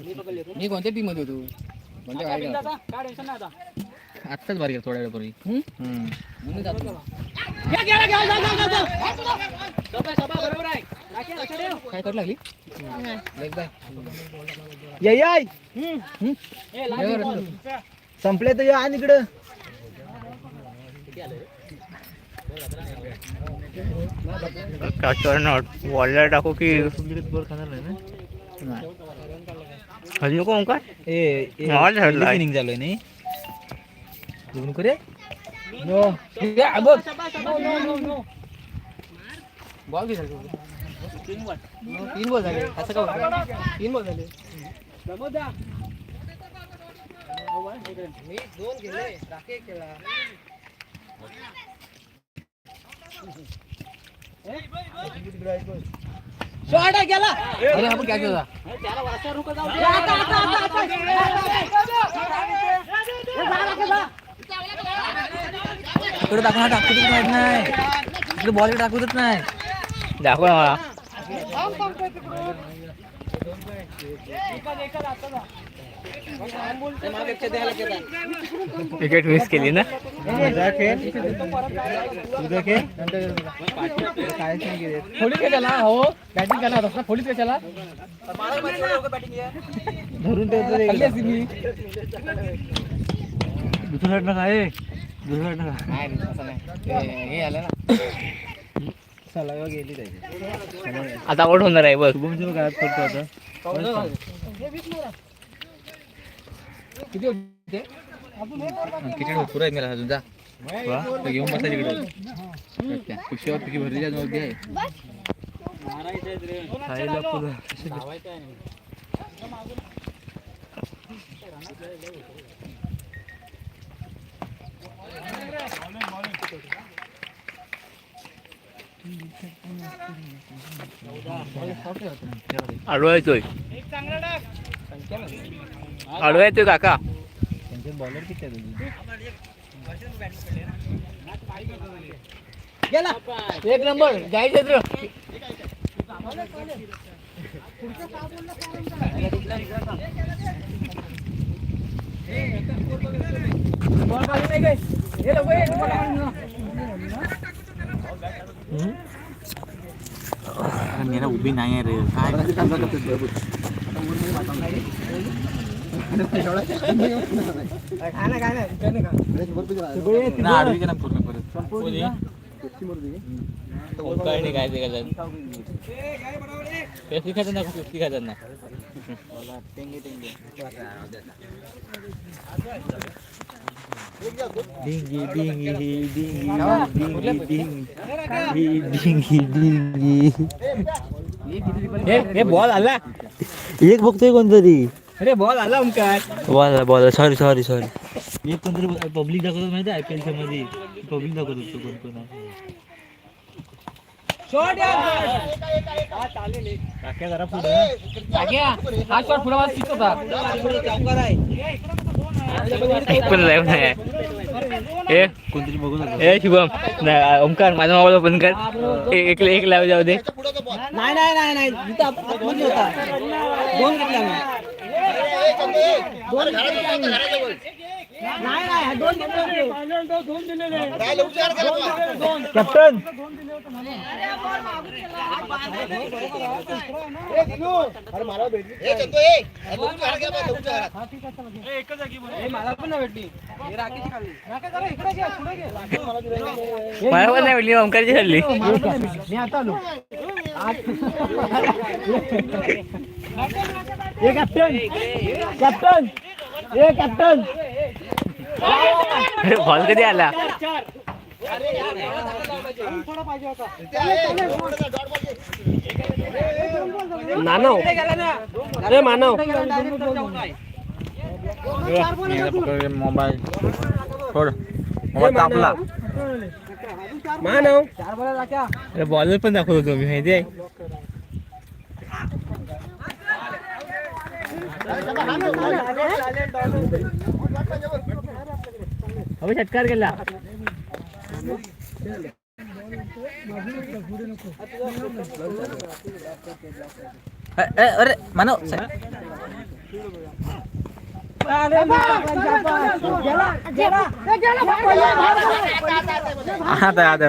मी कोणत्या टीममध्ये होतो? कोणत्या काय करतो? आत्ताच बारीक आहे थोड्या वेळापूर्वी. हम्म. म्हणून जातो. काय करू लागली? Leg bye. ये याय बरोबर. संपले तर या आणि इकडं. वॉलला टाकू की. नाही. हजी नको ओंकार ए मावाला ठरलाय. इनिंग झालोय नाही दोन करे बघ. बॉल किती झाले? तीन बॉल झाले असं का होतं? तीन बॉल झाले मी दोन केले राखे एक केला अरे आपण काय केला इकडे टाकू टाकू नाही इकडे बॉल टाकूच नाही. दाखव ना मला. विकेट मिस केली ना फोडीत काय त्याला हो बॅटिंग करणार ना फोडीत त्याला धरून ते. मी दुसरं साईडनं काय दुसरं काय रे, असं नाही हे आलं ना सलावा गेली आता आउट होणार आहे बघ शुभमची काय करतो आता किती होते किती पुरा आहे मला अजून जा तर घेऊन बसा तिकडे खुशीवर तुझी भरलेली अजून अगदी आहे खायला पुरं. आडवा येतोय आडवा येतोय काका. त्यांचे बॉलर किती आहे तुझे एक नंबर. जायचं उभी नाही रे। काय हे बॉल आला. एक बघतोय कोणतरी. अरे बॉल आला काय बॉल आला बॉल सॉरी सॉरी सॉरी एक कोणतरी पब्लिक दाखवतो माहिती आय पी एलच्या मध्ये पब्लिक दाखवत होतो कोण कोण आहे. काक्या जरा पुढे हा. शॉट पुढे मला शिकत होता एक पण लाईव्ह नाही आहे. ए कोणतरी बघून होतं. ए शुभम. नाही, ओमकार माझा मोबाईल ओपन कर. एक एक लाईव्ह जाऊ दे. नाही नाही नाही नाही. इथं आतमध्ये होता. दोन घेतले आम्ही दोन. नाही नाही दोन. कॅप्टन हे मला पण नाही भेटली हे राकेशची खाल्ली. राकेश जरा इकडे घे, पुढे घे. मला पण नाही भेटली ओमकारची हल्ली मला पण नाही भेटली. मी आता आलो ए कॅप्टन कॅप्टन ए कॅप्टन बॉल कधी आला? मानव. अरे मानव. मोबाईल तापला मानव. अरे बॉलर पण दाखवत मी माहिती आहे? अबे षटकार केला. अरे मानव आता आता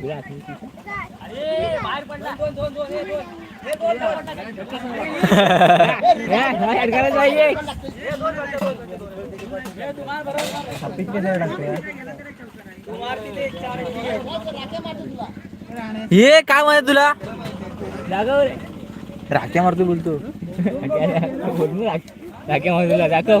बस ये काय म्हणत तुला? राख्या मारतो बोलतो. राखे म्हणून दाखव.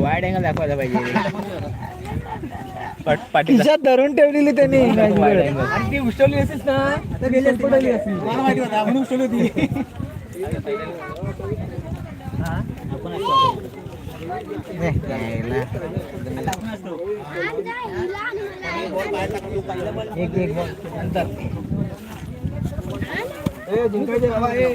वाईड अँगल दाखवायला पाहिजे. पाट खिशात धरून ठेवलेली त्यांनी. अँगल आणि ती उचलली असेल ना तर गेली पडली असती. मला माहिती होता म्हणून उचलली होती. एक एक बॉल नंतर ए जिंकायचे बाबा ए.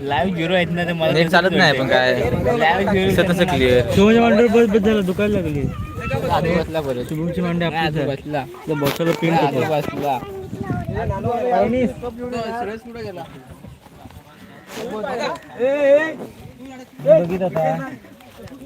लाईव्ह झिरो आहेत ना तर मला नेट चालत नाही पण काय? लाईव्ह दिसत झिरो नसं क्लिअर शिवाजी मांडर बस बस झाला दुखायला लागली. बसला परत शुभमची मांडे बसला पेंट आजू बसला बघित आता.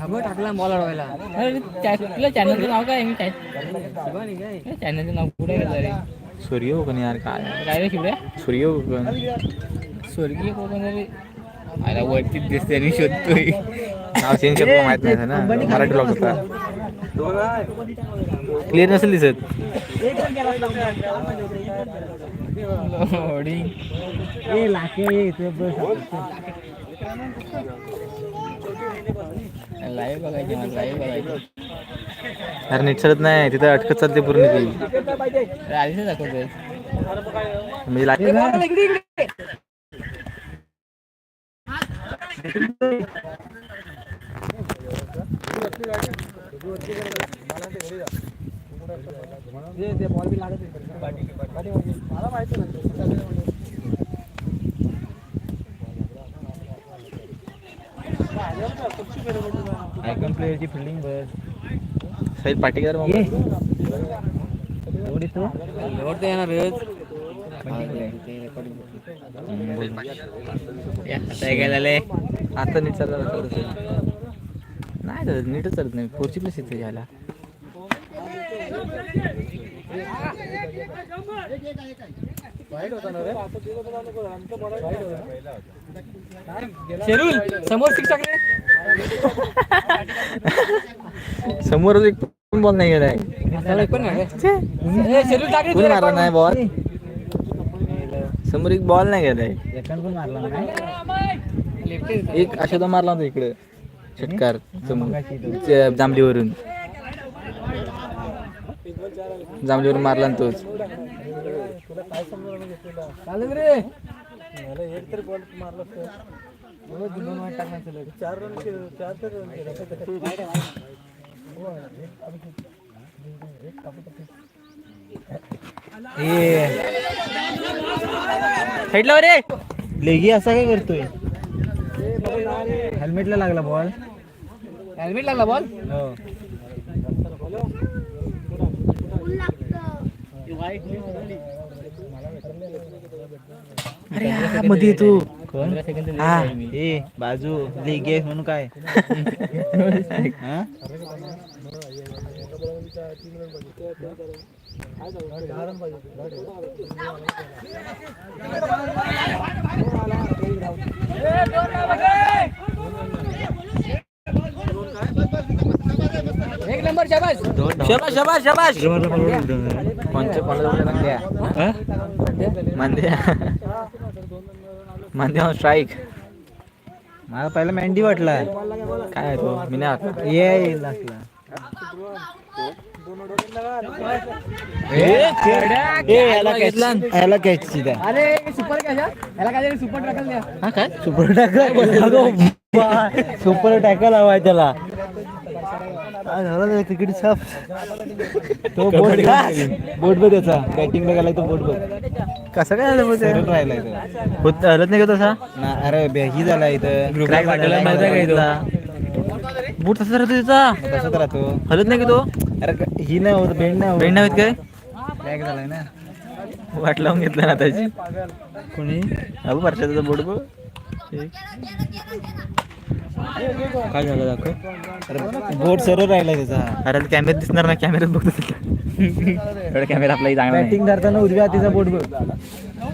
अगं टाकला बॉल अडवायला तुला चॅनलचं नाव काय? मी चॅनलचं नाव कुठे गेलं रे? सूर्य कोण यार काय? काय रे शिवड्या सूर्य कोण स्वर्गीय कोण रे. वरतीच दिसते आणि शोधतोय. नाव चेंज करतो माहीत नाही ना? मराठी ब्लॉग होता. क्लिअर नसेल दिसत? लोडिंग ए लाके ए, ते बस. लाईव्ह बघायची मला लाईव्ह बघायचे अरे नीट चालत नाही तिथं अटकत चालते पूर्ण ती. अरे आधीच दाखवतोय म्हणजे आयकॉन प्लेअरची फिल्डिंग बस साहिल पाटीकर मग एवढी तो? निवडता येणार काय झालंय? आता नीट चालत नाही चालत नीटच चालत नाही. फोरची प्लेस येते यायला शेरूल समोर शिक्षक रे. समोर एक पण बॉल नाही गेलाय. पण नाही? ए, शेरूल टाक रे कोणी मारला. नाही बॉल समोर एक बॉल नाही गेलाय. एक अशा मारला होता इकडे. षटकार समोर. ज- जांभलीवरून मारला ना तोच. साईडला रे लेगी असा काय करतोय? हेल्मेटला लागला बॉल हेल्मेट लागला बॉल अरे हा मध्ये तू. कोण हा. ए बाजू लेगी आहे म्हणून काय? हा? एक नंबर शाबास. शाबाश शाबाश शाबाश कोणाला मांद्या मांद्या स्ट्राईक मला पहिला मेंढी वाटला. काय तो? मी नाही आखला. ये लागला याला द्या अरे सुपर याला काय सुपर टाकल द्या? हा काय? सुपर टॅकल सुपर टॅकल हवाय त्याला. क्रिकेट साफ. तो बोट बोट बघ त्याचा. बॅटिंगला गेलाय तो बोट बघ. कसं काय झालं? सरळ राहिलाय तो होत हलत नाही का तसा? ना अरे ही झाला इथं. Crack झालेला माहिती आहे का बूट तसा राहतो त्याचा तसंच राहतो. हलत नाही का तो? अरे ही नाही होत बेंड नाही बेंड नाहीत काय? क्रॅक झालाय ना. वाट लावून घेतला ना त्याची. कोणी? अगं परशाचा बोट बघ. काय झालं दाखव? बोट सरळ राहिलाय त्याचा. अरे कॅमेऱ्यात दिसणार ना कॅमेऱ्यात बघतो एवढा कॅमेरा आपलाही चांगला बॅटिंग धरताना उजव्या हातीचा बोट बघ.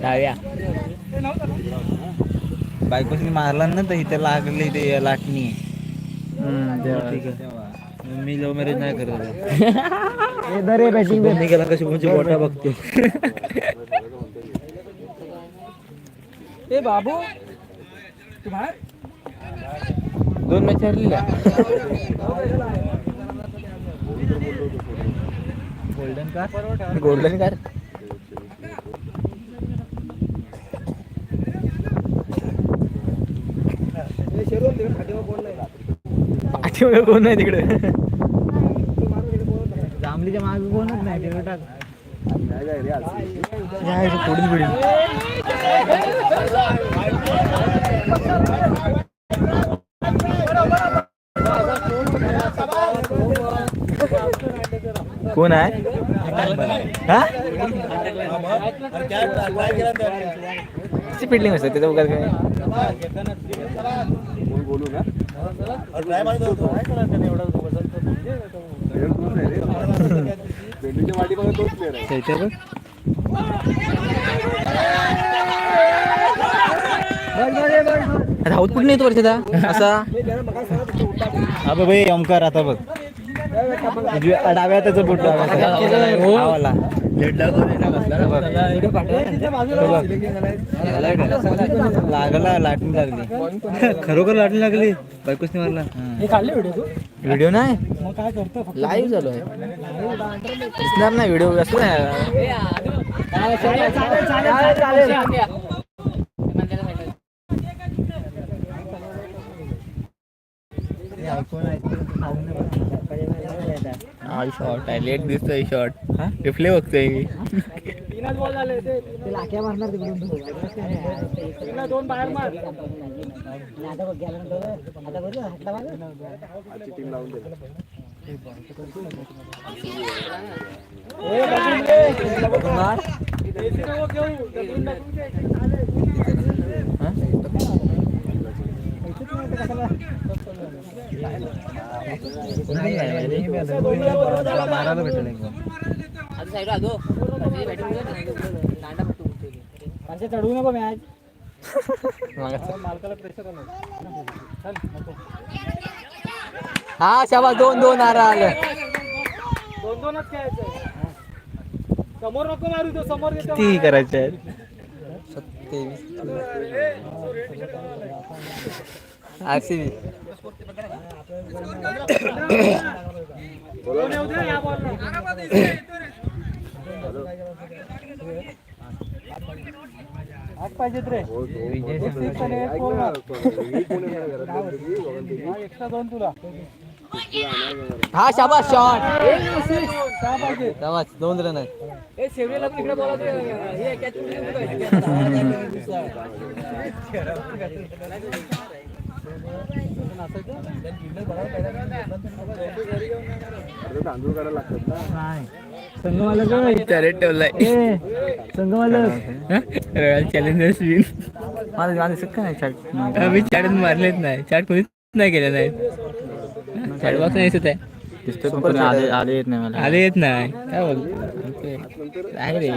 डाव्या बायकोनी मारला ना तर इथे लागले ते लाटणी. ठीक मी लव्ह मॅरेज नाही करत रे बॅटिंग गेला कशी म्हणजे बोटा बघते. ए बाबू तू बाहेर? दोन मॅच हरलेल्या. गोल्डन का गोल्डन कार पाठीमागे कोण आहे तिकडे? जांभलीच्या मागे कोणच नाही ते टाक. पुढील पुढील कोण आहे? हा? किती फिल्डिंग असते त्याचा उगाच काय? त्याच्या बघ राऊत कुठे नाही तो वर्षाचा असा? अबे भाई ओमकार आता बघ. डाव्या त्याचा बोट हा. लागला लाटणी लागली. खरोखर लाटणी लागली? बायकोसनी मारला. हे काढले व्हिडिओ तू? व्हिडिओ नाही? मग काय करतो फक्त? लाईव्ह आहे. दिसणार नाही व्हिडिओ असं नाही. हा शॉर्ट आहे लेट दिसतोय शॉर्ट रिप्ले बघतोय मी तीनच बॉल झाले. ते ते लाख्या मारणार तिकडून दोन बाहेर मार. आता बघ गेल्यानंतर आता बघ हातला मार? मारायला भेटेल एक ball. त्यांचे चढवू नको मॅच हा शाबा दोन दोन आरा आलं दोन दोनच खेळायचं समोर नको मारू तो समोर किती करायचे आहेत आरसीबी दोन येऊ दे पाहिजेत रे. हा, extra दोन तुला हा शाबास शॉट शाबास दोन रन आहेत संघमालक कॅरेट ठेवलाय चॅलेंजर्स विन माझं माझं सुख नाही चाट मी चाट मारलेच नाही चाट कोणीच नाही केलं नाही चाट बॉक्स नाही दिसत आहे आले आले येत नाही मला आले येत नाही काय बोलतो आहे रे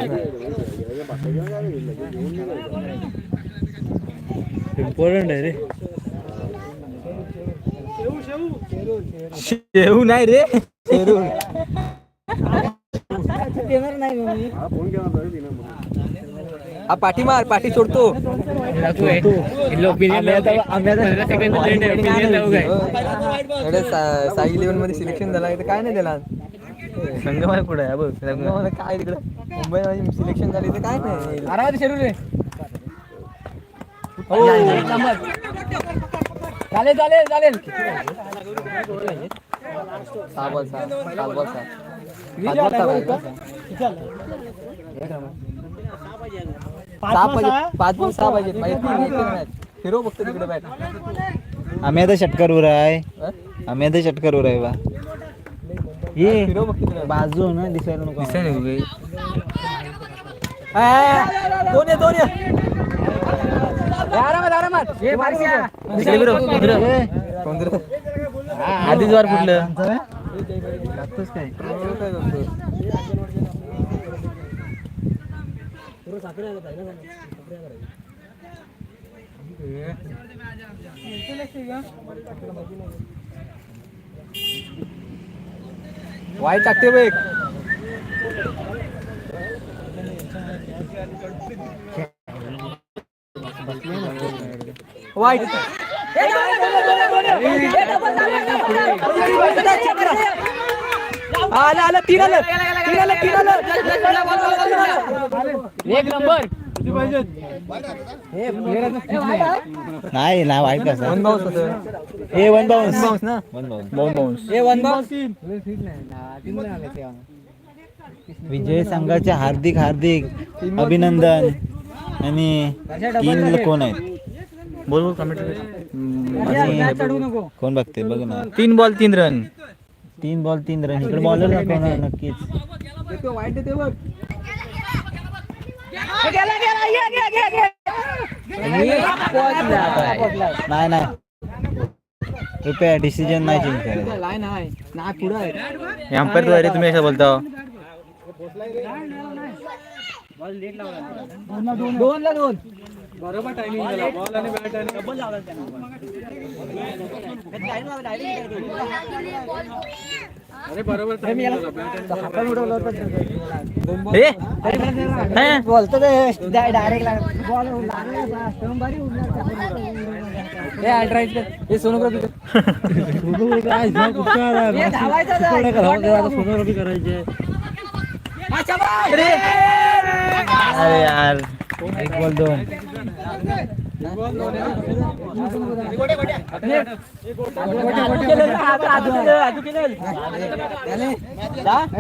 इम्पॉर्टंट आहे रे. शेऊ नाही रे. शेरू देणार नाही मी. हा पाठी मार पाठी सोडतो. सा- साई इलेव्हनमध्ये सिलेक्शन झाला तर काय नाही त्याला. संघ मला कुठं आहे? बघ मला काय तिकडं मुंबई मध्ये सिलेक्शन झाली तर काय नाही. आरामात शेरू रे हो. चालेल चालेल चालेल सहा बॉल सहा सात बॉल सहा पाच बॉल सहा पाहिजे. पाच बॉल सहा पाहिजे पाहिजे तीन एक नाही. फिरव फक्त तिकडे बॅट आम्ही आता षटकारवर आहे आम्ही आता षटकारवर आहे बा ये फिरव फक्त तिकडे बाजू ना दिसायला नको दोन ये आरामात आरामात. हे? आधीच वार कुठलं? वाईट टाकते बघ. वाईट. आलं आलं तीन आलं तीन आलं तीन आलं एक नंबर. नाही ना वाईट कसं वन बाउन्स होतं. ए वन बाउन्स. बाउन्स ना? One bounce. One bounce. ए वन बाउन्स. विजय संघाचे हार्दिक हार्दिक अभिनंदन. आणि तीन कोण आहेत? बोल बोल कमेंट चढू नको. कोण बघते? बघ ना. तीन बॉल तीन रन. तीन बॉल तीन रन. इकडे बॉलर नको ना नक्कीच. वाईट येते बघ. नाही नाही. रुपया डिसिजन नाही चेंज करायचं अंपायर तुम्ही असं बोलता? दोन ला दोन. बरोबर टायमिंग बॉल आणि बॅट अरे बरोबर आणि उडवलं होतं. हे? बोलतो डायरेक्ट बॉल हे. सोनोग्राफी करायचे अरे यार. एक बॉल दोन.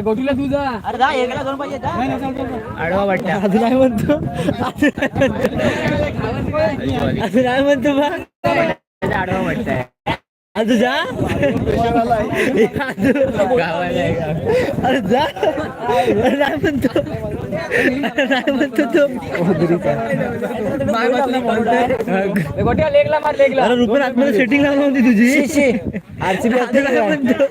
गोटीला तू जा अरे जा एकला दोन पाहिजे आडवा अजून म्हणतो. अजून नाही म्हणतो. बा आडवा वाटतंय अजून जा. अरे जा. अरे नाही म्हणतो. अरे नाही म्हणतो तो. गोट्या लेगला मार लेगला अरे रुपये आतमध्ये सेटिंग लागली होती तुझी. आरसीबी म्हणतो.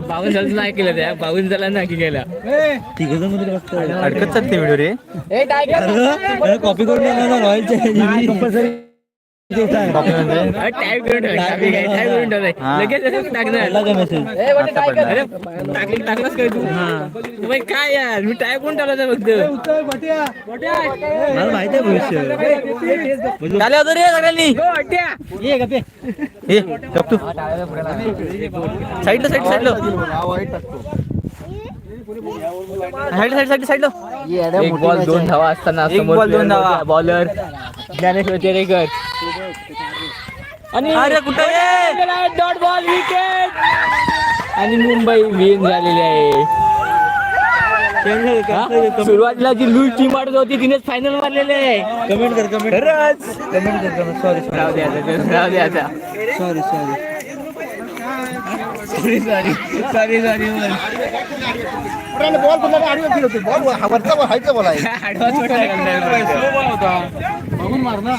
बावन्न झालं नाही केलं त्या बावन्न झाला नाही केला तिघ जणमध्ये बघतो अडकत चालते व्हिडिओ रे कॉपी करून कंपल्सरी टाईप करून टाईप करून लगेच लगेच टाकणार मेसेज टाकली काय तू काय यार मी टाईप करून टाकला फक्त मला माहिती आहे भविष्य झाले होतं रे सगळ्यांनी तू साईडला साईड साईडला साईड साईड साईड एक बॉल दोन धावा असताना समोर दोन धावा. बॉलर ज्ञानेश्वर चेरेकर आणि अरे कुठे डॉट बॉल विकेट. आणि मुंबई विन झालेली आहे. हा? सुरुवातीला जी लूज टीम वाटत होती तिनेच फायनल मारलेले आहे. कमेंट कर कमेंट खरंच. कमेंट कर कमेंट सॉरी राहू द्या आता, राहू द्या आता. Sorry sorry sorry sorry sorry sorry डॉक्टरांनी बॉल कुठला आडवी केली होती. बॉल वरचा बॉल हायचा बॉल आहे. बघून मार ना.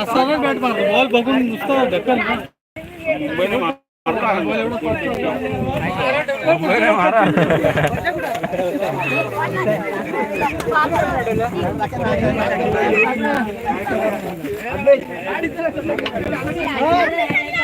असा बॅट मारतो बॉल बघून नुसतं ढकल ना.